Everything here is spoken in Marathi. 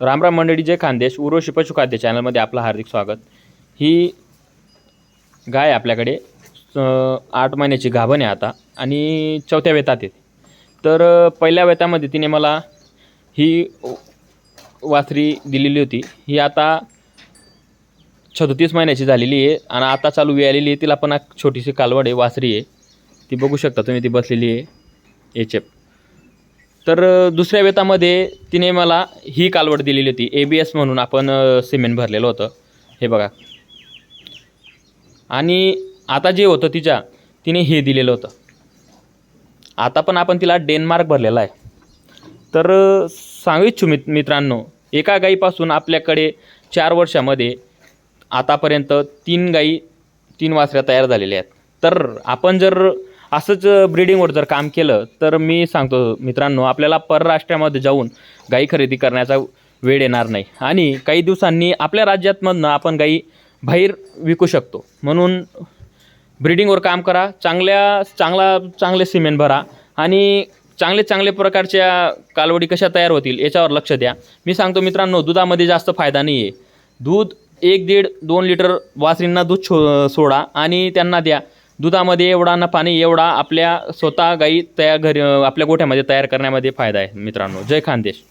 रामराम मंडळी जय खानदेश. उर्वशी पशुखाद्य चॅनलमध्ये आपलं हार्दिक स्वागत. ही गाय आपल्याकडे आठ महिन्याची गाभण आहे आता आणि चौथ्या वेतात आहे. तर पहिल्या वेतामध्ये तिने मला ही वासरी दिलेली होती. ही आता सदोतीस महिन्याची झालेली आहे आणि आता चालू वेळालेली आहे. तिला पण एक छोटीशी कालवड आहे वासरी आहे. ती बघू शकता तुम्ही ती बसलेली आहे. एच एफ तर दुसऱ्या वेतामध्ये तिने मला ही कालवड दिलेली होती ए बी एस म्हणून आपण सिमेंट भरलेलं होतं. हे बघा. आणि आता जे होतं तिच्या तिने हे दिलेलं होतं. आता पण आपण तिला डेनमार्क भरलेला आहे. तर सांगू इच्छू मित मित्रांनो एका गाईपासून आपल्याकडे चार वर्षामध्ये आतापर्यंत तीन गाई तीन वासऱ्या तयार झालेल्या आहेत. तर आपण जर असंच ब्रिडिंगवर जर काम केलं तर मी सांगतो मित्रांनो आपल्याला परराष्ट्रामध्ये जाऊन गाई खरेदी करण्याचा वेळ येणार नाही. आणि काही दिवसांनी आपल्या राज्यातमधनं आपण गाई बाहेर विकू शकतो. म्हणून ब्रिडिंगवर काम करा चांगल्या चांगला चांगले सिमेंट भरा आणि चांगले चांगले प्रकारच्या कालवडी कशा तयार होतील याच्यावर लक्ष द्या. मी सांगतो मित्रांनो दुधामध्ये जास्त फायदा नाही आहे दूध एक दीड दोन लिटर वासरींना दूध छो सोडा आणि त्यांना द्या. दुधामध्ये एवढा ना पाणी एवढा आपल्या स्वतः गाई तयार घरी आपल्या गोठ्यामध्ये तयार करण्यामध्ये फायदा आहे मित्रांनो. जय खानदेश.